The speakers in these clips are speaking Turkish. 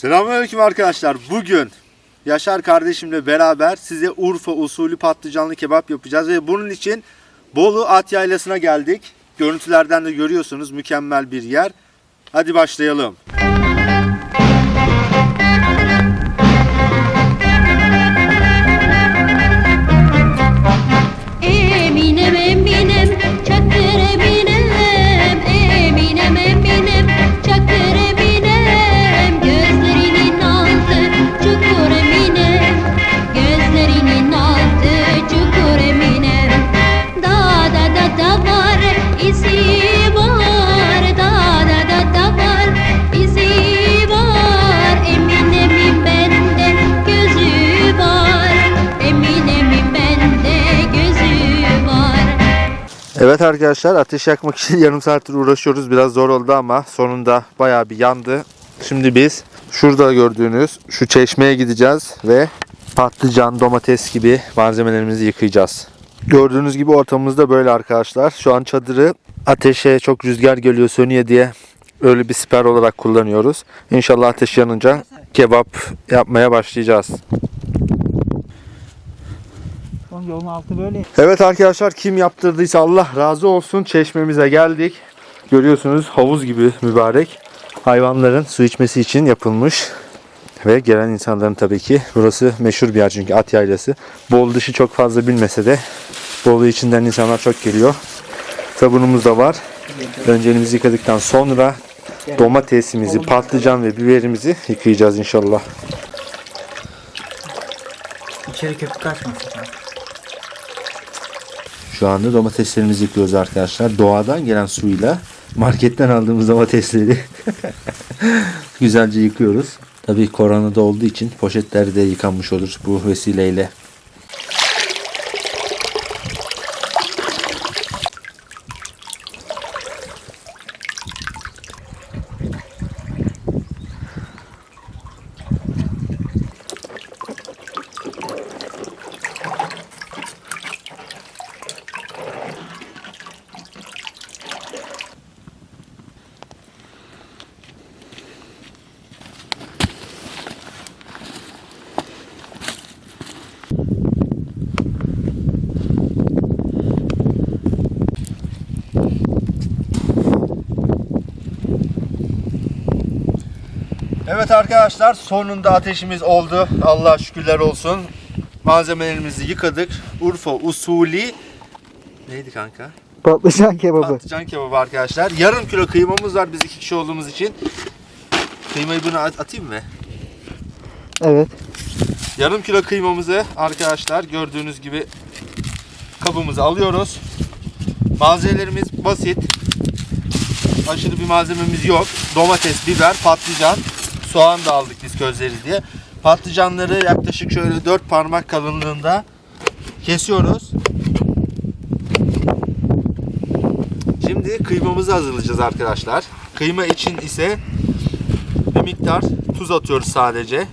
Selamünaleyküm arkadaşlar. Bugün Yaşar kardeşimle beraber size Urfa usulü patlıcanlı kebap yapacağız ve bunun için Bolu At Yaylası'na geldik. Görüntülerden de görüyorsunuz mükemmel bir yer. Hadi başlayalım. Eminem Evet arkadaşlar ateş yakmak için yarım saattir uğraşıyoruz. Biraz zor oldu ama sonunda bayağı bir yandı. Şimdi biz şurada gördüğünüz şu çeşmeye gideceğiz ve patlıcan, domates gibi malzemelerimizi yıkayacağız. Gördüğünüz gibi ortamımızda böyle arkadaşlar. Şu an çadırı ateşe çok rüzgar geliyor sönüyor diye öyle bir siper olarak kullanıyoruz. İnşallah ateş yanınca kebap yapmaya başlayacağız. Oğlum yolun altı böyle. Evet arkadaşlar kim yaptırdıysa Allah razı olsun çeşmemize geldik. Görüyorsunuz havuz gibi mübarek. Hayvanların su içmesi için yapılmış. Ve gelen insanların tabii ki burası meşhur bir yer çünkü at yaylası. Bolu dışı çok fazla bilmese de Bolu içinden insanlar çok geliyor. Sabunumuz da var. Önce elimizi yıkadıktan sonra domatesimizi, patlıcan ve biberimizi yıkayacağız inşallah. İçeri köpük kaçmasın. Şu anda domateslerimizi yıkıyoruz arkadaşlar. Doğadan gelen suyla marketten aldığımız domatesleri güzelce yıkıyoruz. Tabii koronada olduğu için poşetler de yıkanmış olur bu vesileyle. Evet arkadaşlar sonunda ateşimiz oldu. Allah şükürler olsun. Malzemelerimizi yıkadık. Urfa usulü neydi kanka? Patlıcan kebabı. Patlıcan kebabı arkadaşlar. Yarım kilo kıymamız var biz iki kişi olduğumuz için. Kıymayı buna at- atayım mı? Evet. Yarım kilo kıymamızı arkadaşlar gördüğünüz gibi kabımıza alıyoruz. Malzemelerimiz basit. Aşırı bir malzememiz yok. Domates, biber, patlıcan, soğan da aldık biz közleriz diye. Patlıcanları yaklaşık şöyle 4 parmak kalınlığında kesiyoruz. Şimdi kıymamızı hazırlayacağız arkadaşlar. Kıyma için ise bir miktar tuz atıyoruz sadece.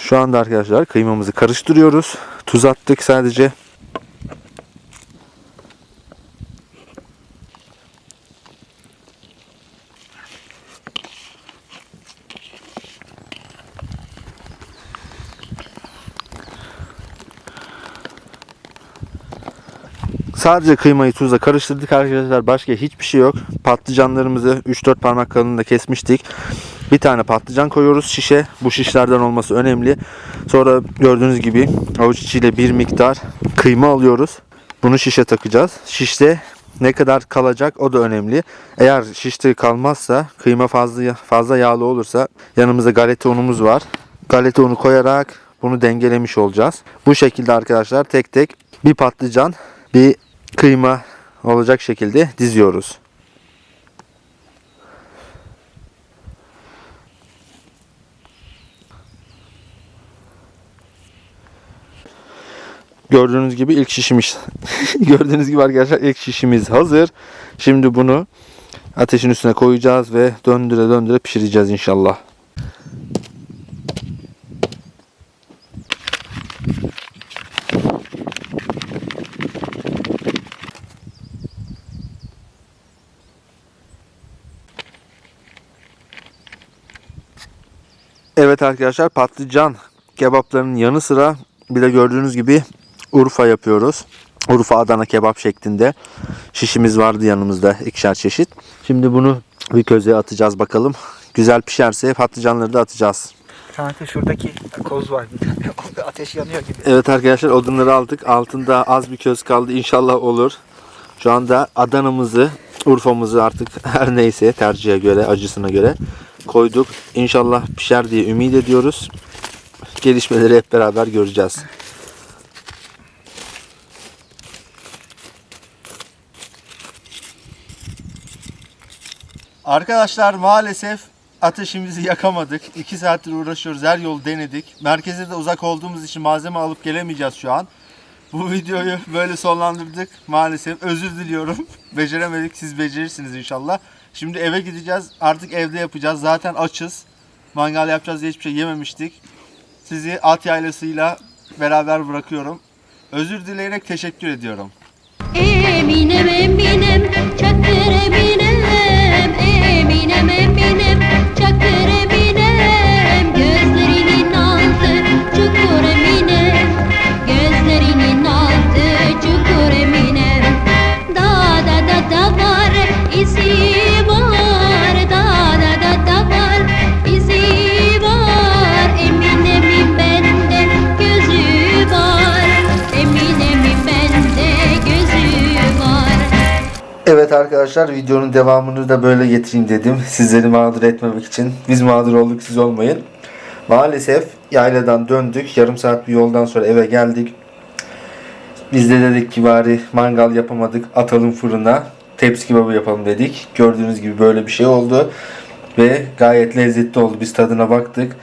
Şu anda arkadaşlar kıymamızı karıştırıyoruz. Tuz attık sadece. Sadece kıymayı tuzla karıştırdık arkadaşlar. Başka hiçbir şey yok. Patlıcanlarımızı 3-4 parmak kalınlığında kesmiştik. Bir tane patlıcan koyuyoruz şişe. Bu şişlerden olması önemli. Sonra gördüğünüz gibi avuç içiyle bir miktar kıyma alıyoruz. Bunu şişe takacağız. Şişte ne kadar kalacak o da önemli. Eğer şişte kalmazsa kıyma fazla fazla yağlı olursa yanımızda galeta unumuz var. Galeta unu koyarak bunu dengelemiş olacağız. Bu şekilde arkadaşlar tek tek bir patlıcan bir kıyma olacak şekilde diziyoruz. Gördüğünüz gibi ilk şişimiz gördüğünüz gibi arkadaşlar ilk şişimiz hazır. Şimdi bunu ateşin üstüne koyacağız ve döndüre döndüre pişireceğiz inşallah. Evet arkadaşlar patlıcan kebaplarının yanı sıra bir de gördüğünüz gibi Urfa yapıyoruz. Urfa Adana kebap şeklinde. Şişimiz vardı yanımızda ikişer çeşit. Şimdi bunu bir közeye atacağız bakalım. Güzel pişerse patlıcanları da atacağız. Sanki şuradaki koz var bir tane. Orada ateş yanıyor gibi. Evet arkadaşlar odunları aldık. Altında az bir köz kaldı. İnşallah olur. Şu anda Adana'mızı, Urfa'mızı artık her neyse tercihe göre, acısına göre koyduk. İnşallah pişer diye ümit ediyoruz. Gelişmeleri hep beraber göreceğiz. Arkadaşlar maalesef ateşimizi yakamadık. 2 saattir uğraşıyoruz. Her yolu denedik. Merkeze de uzak olduğumuz için malzeme alıp gelemeyeceğiz şu an. Bu videoyu böyle sonlandırdık. Maalesef özür diliyorum. Beceremedik. Siz becerirsiniz inşallah. Şimdi eve gideceğiz. Artık evde yapacağız. Zaten açız. Mangal yapacağız diye hiçbir şey yememiştik. Sizi at yaylasıyla beraber bırakıyorum. Özür dileyerek teşekkür ediyorum. Eminem Eminem Çakır Eminem Eminem Eminem arkadaşlar videonun devamını da böyle getireyim dedim. Sizleri mağdur etmemek için. Biz mağdur olduk siz olmayın. Maalesef yayladan döndük. Yarım saat bir yoldan sonra eve geldik. Biz de dedik ki bari mangal yapamadık. Atalım fırına. Tepsi kebabı yapalım dedik. Gördüğünüz gibi böyle bir şey oldu. Ve gayet lezzetli oldu. Biz tadına baktık.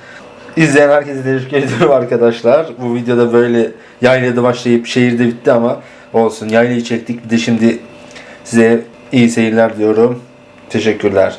İzleyen herkese teşekkür ediyorum arkadaşlar. Bu videoda böyle yaylada başlayıp şehirde bitti ama olsun. Yaylayı çektik. Bir de şimdi size iyi seyirler diyorum. Teşekkürler.